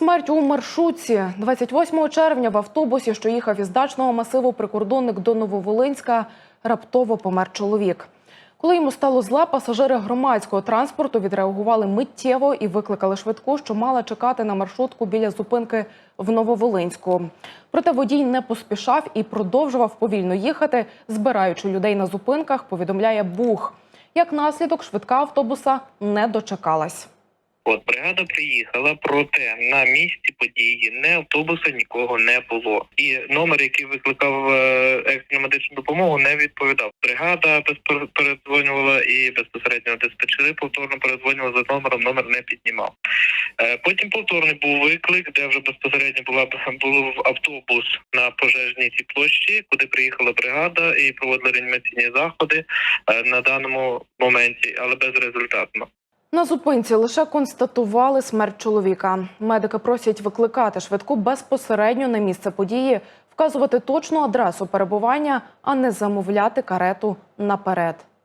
Смерть у маршрутці 28 червня в автобусі, що їхав із дачного масиву прикордонник до Нововолинська, раптово помер чоловік. Коли йому стало зле, пасажири громадського транспорту відреагували миттєво і викликали швидку, що мала чекати на маршрутку біля зупинки в Нововолинську. Проте водій не поспішав і продовжував повільно їхати, збираючи людей на зупинках, повідомляє Бух. Як наслідок, швидка автобуса не дочекалась. От бригада приїхала, проте на місці події не автобуса нікого не було. І номер, який викликав е, екстрену медичну допомогу, не відповідав. Бригада передзвонювала і безпосередньо диспетчери повторно передзвонювали за номером. Номер не піднімав. Е, Потім повторний був виклик, де вже безпосередньо була був автобус на пожежній цій площі, куди приїхала бригада і проводили реанімаційні заходи е, на даному моменті, але безрезультатно. На зупинці лише констатували смерть чоловіка. Медики просять викликати швидку безпосередньо на місце події, вказувати точну адресу перебування, а не замовляти карету наперед.